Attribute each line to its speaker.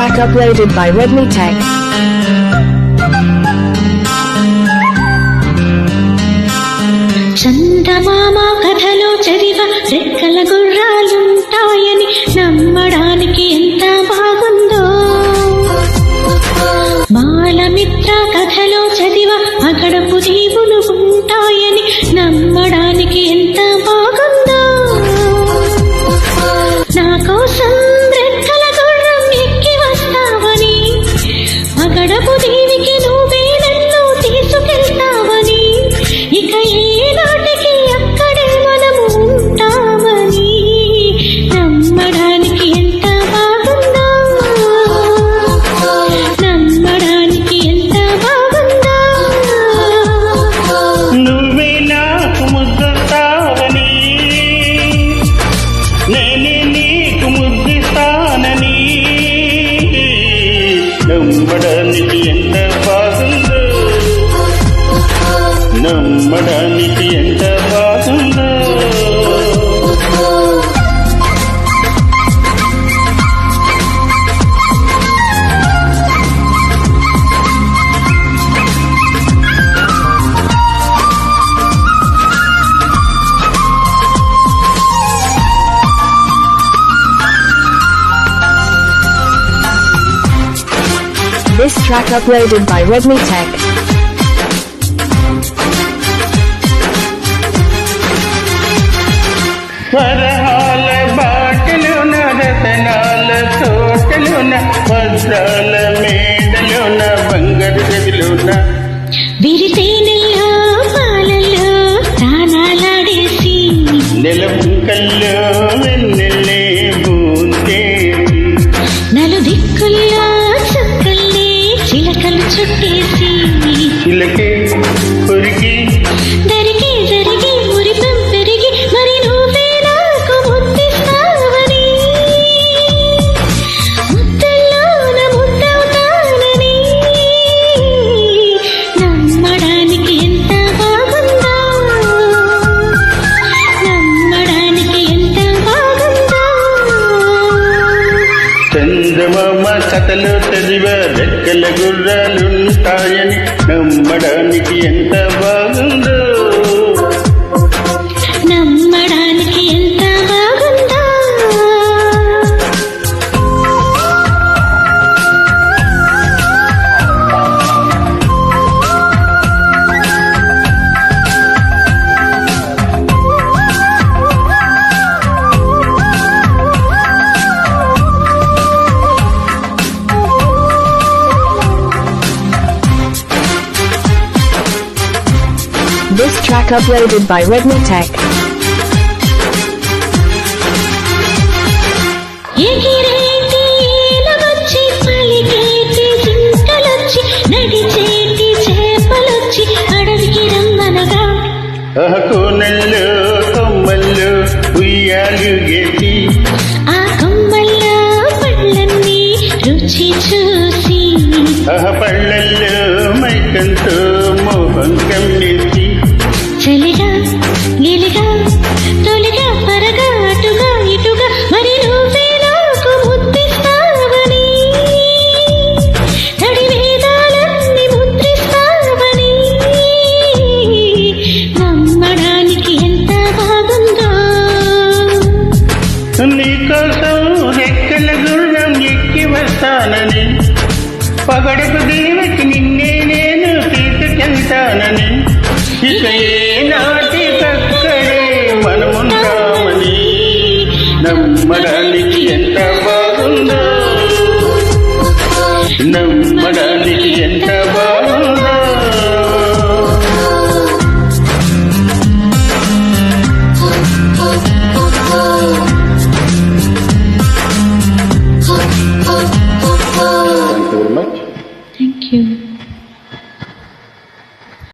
Speaker 1: track uploaded by Redmi Tech.
Speaker 2: చందమామ కథలో చరివ రెక్కల అగడపు దేవికి నమ్మడానికి ఎంత బాగుందో. నమ్మడానికి ఎంత బాగుందో.
Speaker 1: This track uploaded by Redmi Tech.
Speaker 3: వరహాల బాటలున రతనాల తోటలున వజ్రాల మేడలున బంగారు గదిలోన.
Speaker 2: విరితేనెల్లో పాలల్లో తానాలాడేసి.
Speaker 3: నెలపుంకల్లో వెన్నెల్లే బూందే.
Speaker 2: నలు దిక్కుల్లో చుక్కల్ని
Speaker 3: இல்லை కథలో చదివ రెక్కల గుర్రాలుంటాయని నమ్మడానికి ఎంత బాగుందో.
Speaker 1: Track uploaded by Redmi Tech.
Speaker 3: కోనల్లో కొమ్మల్లో ఉయ్యాలు గేసి
Speaker 2: ఆ కొమ్మల్లో పళ్ళన్నీ రుచి చూసి.
Speaker 3: ఆహ పళ్ళల్లో మైకంతో మోహం కమ్మేసి పగడకు దీవికి నిన్నే నేను తీసుకెళ్తానని. ఇక ఏ నాటికక్కడే మనముంటామని నమ్మడానికి ఎంత బాగుందో. నమ్మ